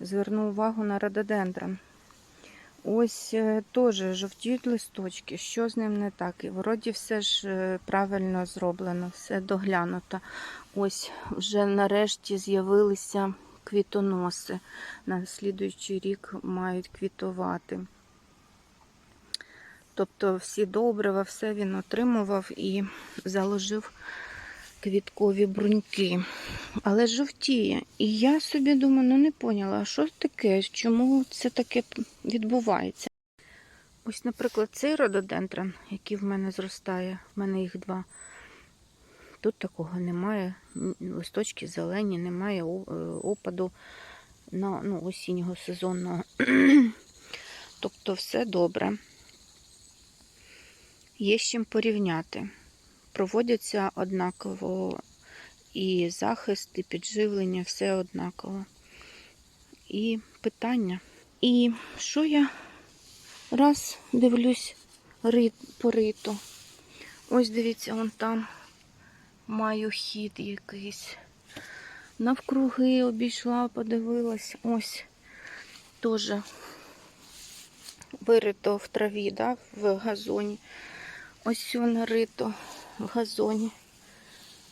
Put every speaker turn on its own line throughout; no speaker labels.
зверну увагу на рододендрон. Ось е, теж жовтіють листочки. Що з ним не так? І вроді все ж е, правильно зроблено, все доглянуто. Ось вже нарешті з'явилися квітоноси. На слідуючий рік мають квітувати. Тобто всі добрива, все він отримував і заложив квіткові бруньки. Але жовтіє. І я собі думаю, ну не поняла, а що таке? Чому це таке відбувається? Ось, наприклад, цей рододендрон, який в мене зростає, в мене їх два. Тут такого немає. Листочки зелені, немає е, опаду на ну, осіннього сезонного. тобто все добре. Є з чим порівняти. Проводяться однаково і захист, і підживлення, все однаково. І питання. І що я раз дивлюсь по риту. Ось дивіться, вон там маю хід якийсь. Навкруги обійшла, подивилась. Ось теж вирито в траві, да, в газоні. Ось все нарито в газоні.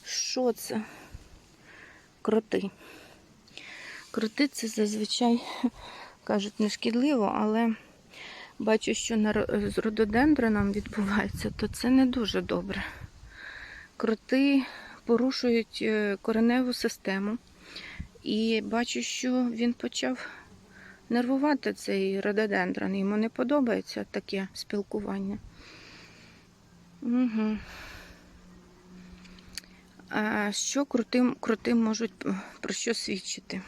Що це? Кроти. Кроти це зазвичай кажуть не шкідливо, але бачу, що з рододендроном відбувається, то це не дуже добре. Кроти порушують е, кореневу систему. І бачу, що він почав нервувати цей рододендрон. Йому не подобається таке спілкування. Угу. Що крутим, крутим можуть про що свідчити?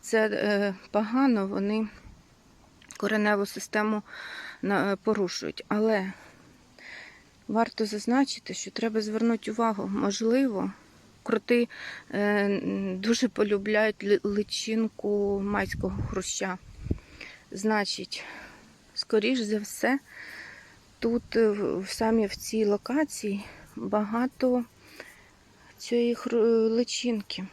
Це е, погано, вони кореневу систему порушують. Але варто зазначити, що треба звернути увагу, можливо, крути е, дуже полюбляють личинку майського хруща. Значить, скоріш за все, тут е, саме в цій локації багато цієї личинки.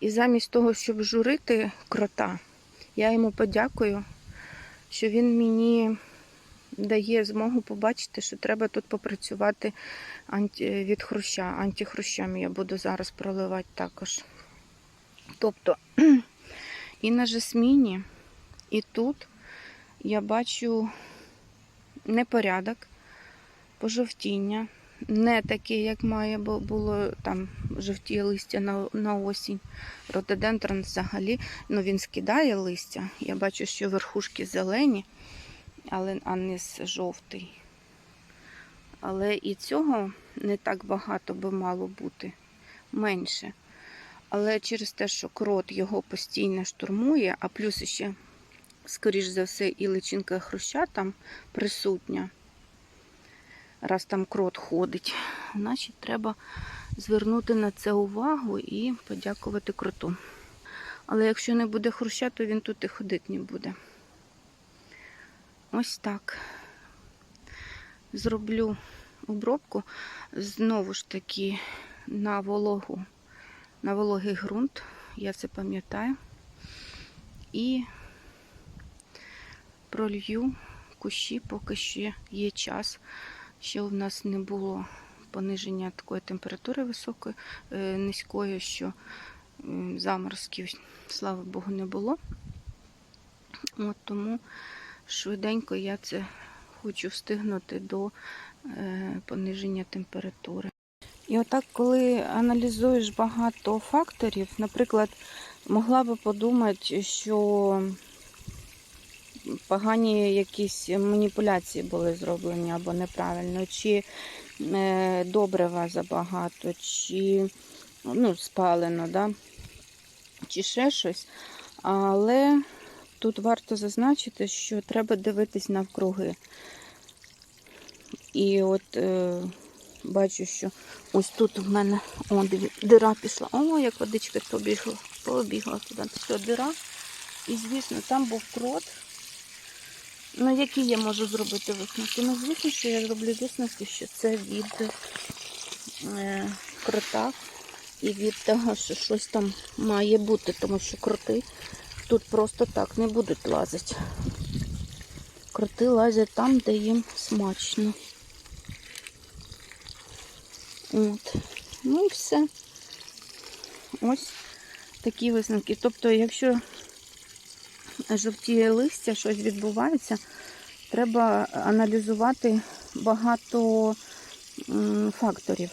І замість того, щоб журити крота, я йому подякую, що він мені дає змогу побачити, що треба тут попрацювати від хруща. Антихрущами я буду зараз проливати також. Тобто і на жасміні, і тут я бачу непорядок, пожовтіння. Не таке, як має було там жовті листя на, на осінь. Рододендрон взагалі, ну він скидає листя. Я бачу, що верхушки зелені, але а низ жовтий. Але і цього не так багато би мало бути, менше. Але через те, що крот його постійно штурмує, а плюс ще, скоріш за все, і личинка хруща там присутня. Раз там крот ходить, значить треба звернути на це увагу і подякувати кроту. Але якщо не буде хруща, то він тут і ходити не буде. Ось так. Зроблю обробку знову ж таки на вологу, на вологий ґрунт. Я це пам'ятаю. І пролью кущі, поки ще є час. Ще в нас не було пониження такої температури високої, е, низької, що заморозків, слава Богу, не було. От тому швиденько я це хочу встигнути до е, пониження температури. І отак, коли аналізуєш багато факторів, наприклад, могла би подумати, що погані якісь маніпуляції були зроблені або неправильно, чи е, добрива забагато, чи ну, спалено, да? чи ще щось. Але тут варто зазначити, що треба дивитись навкруги. І от е, бачу, що ось тут в мене о, дира пішла. О, як водичка побігла, побігла туди. Все, дира. І звісно, там був крот. Ну, які я можу зробити висновки? Ну, звісно, що я зроблю висновки, що це від е, крота і від того, що щось там має бути, тому що кроти тут просто так не будуть лазити. Кроти лазять там, де їм смачно. От. Ну і все. Ось такі висновки. Тобто, якщо жовтіє листя, щось відбувається, треба аналізувати багато факторів.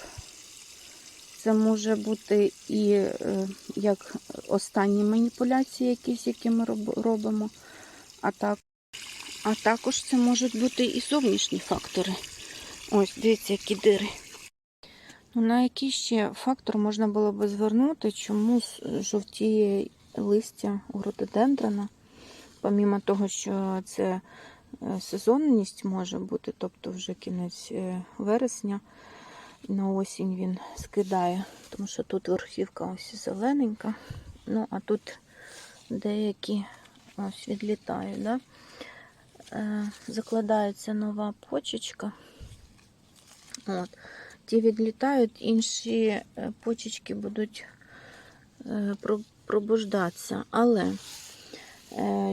Це може бути і е, як останні маніпуляції, якісь, які ми робимо, а, так, а також це можуть бути і зовнішні фактори. Ось, дивіться, які дири. Ну, на який ще фактор можна було би звернути, чому жовтіє листя у рододендрона, помімо того, що це е, сезонність може бути, тобто вже кінець е, вересня, на осінь він скидає, тому що тут верхівка ось зелененька, ну а тут деякі ось відлітають. Да? Е, закладається нова почечка. От. Ті відлітають, інші е, почечки будуть е, пробуждатися. Але е,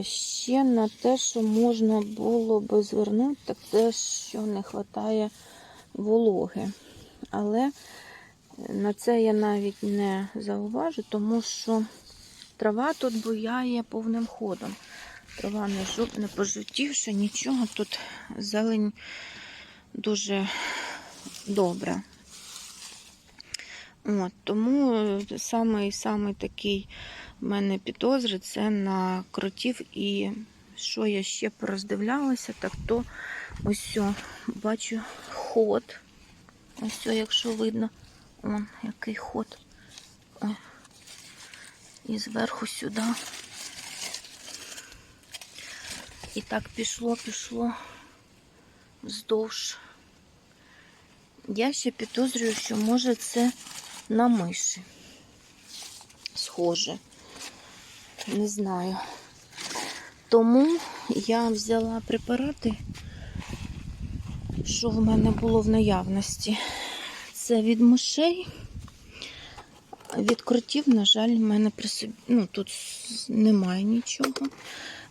ще на те, що можна було би звернути, так це, що не вистачає вологи. Але е, на це я навіть не зауважу, тому що трава тут буяє повним ходом. Трава не жовт, не пожовтівши, нічого. Тут зелень дуже добра. От, тому е, самий, самий такий в мене підозри це на кротів. І що я ще пороздивлялася, так то ось о, бачу ход. Ось, о, якщо видно, он який ход. О. І зверху сюди. І так пішло, пішло вздовж. Я ще підозрюю, що може це на миші. Схоже. Не знаю. Тому я взяла препарати, що в мене було в наявності. Це від мишей. Від кротів, на жаль, в мене при собі, ну, тут немає нічого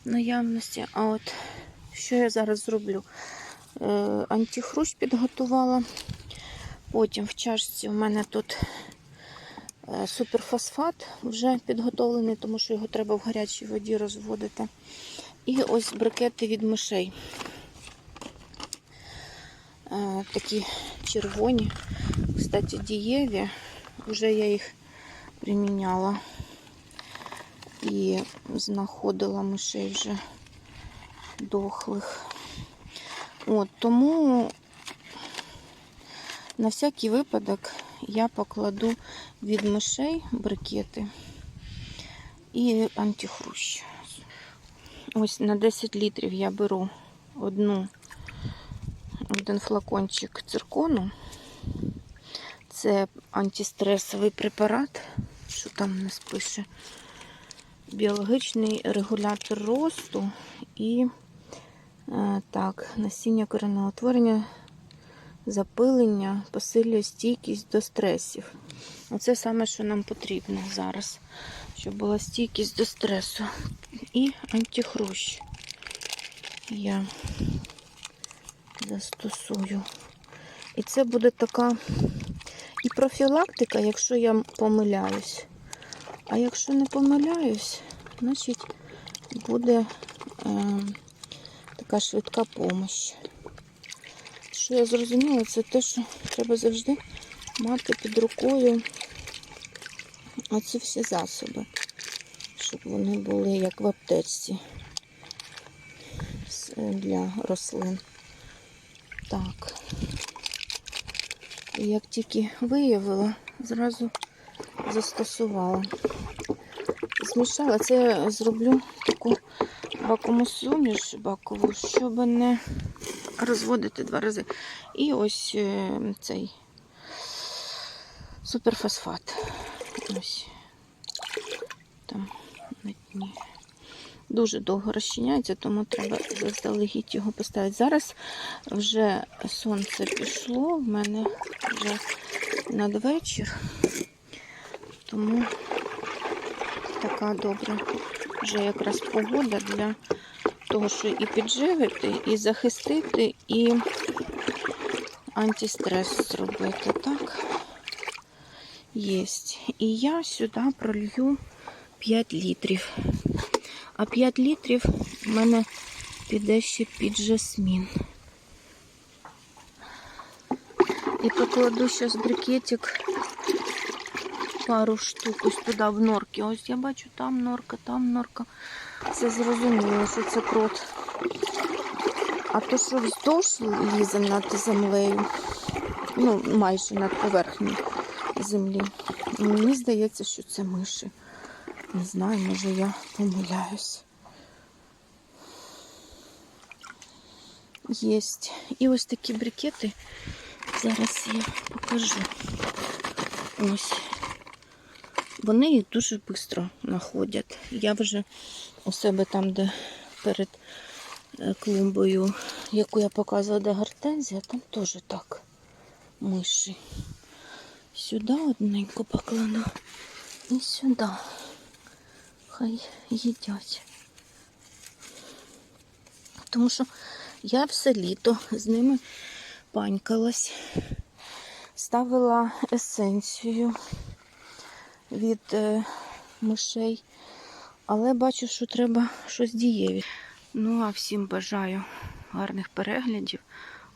в наявності. А от що я зараз зроблю? Е, антихрущ підготувала. Потім в чашці у мене тут суперфосфат вже підготовлений, тому що його треба в гарячій воді розводити. І ось брикети від мишей. Е, Такі червоні, кстати, дієві. Вже я їх приміняла і знаходила мишей вже дохлих. От, тому на всякий випадок я покладу від мишей брикети і антихрущ. Ось на 10 літрів я беру одну, один флакончик циркону. Це антистресовий препарат, що там не спише. Біологічний регулятор росту і е, так, насіння коренного утворення запилення посилює стійкість до стресів. Оце саме, що нам потрібно зараз, щоб була стійкість до стресу. І антихрущ я застосую. І це буде така і профілактика, якщо я помиляюсь. А якщо не помиляюсь, значить буде е, така швидка помощь. Що я зрозуміла, це те, що треба завжди мати під рукою оці всі засоби, щоб вони були як в аптечці для рослин. Так. І як тільки виявила, зразу застосувала. Змішала. Це я зроблю таку бакову суміш бакову, щоб не розводити два рази. І ось е, цей суперфосфат. Ось там на дні. Дуже довго розчиняється, тому треба заздалегідь його поставити. Зараз вже сонце пішло, в мене вже надвечір. Тому така добра вже якраз погода для того, що і підживити, і захистити, і антистрес зробити. Так, єсть. І я сюди пролью 5 літрів. А 5 літрів в мене піде ще під жасмін. І покладу зараз брикетик пару штук ось туди в норки. Ось я бачу там норка, там норка. Це зрозуміло, що це крот. А то, що вздовж лізе над землею, ну, майже над поверхнею землі. Мені здається, що це миші. Не знаю, може я помиляюсь. Єсть. І ось такі брикети. Зараз я покажу. Ось. Вони їх дуже швидко знаходять. Я вже у себе там, де перед е, клумбою, яку я показувала, де гортензія, там теж так миші. Сюди одненько покладу і сюди. Хай їдять. Тому що я все літо з ними панькалась, ставила есенцію від е, мишей, але бачу, що треба щось дієві. Ну, а всім бажаю гарних переглядів,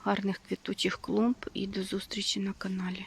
гарних квітучих клумб і до зустрічі на каналі.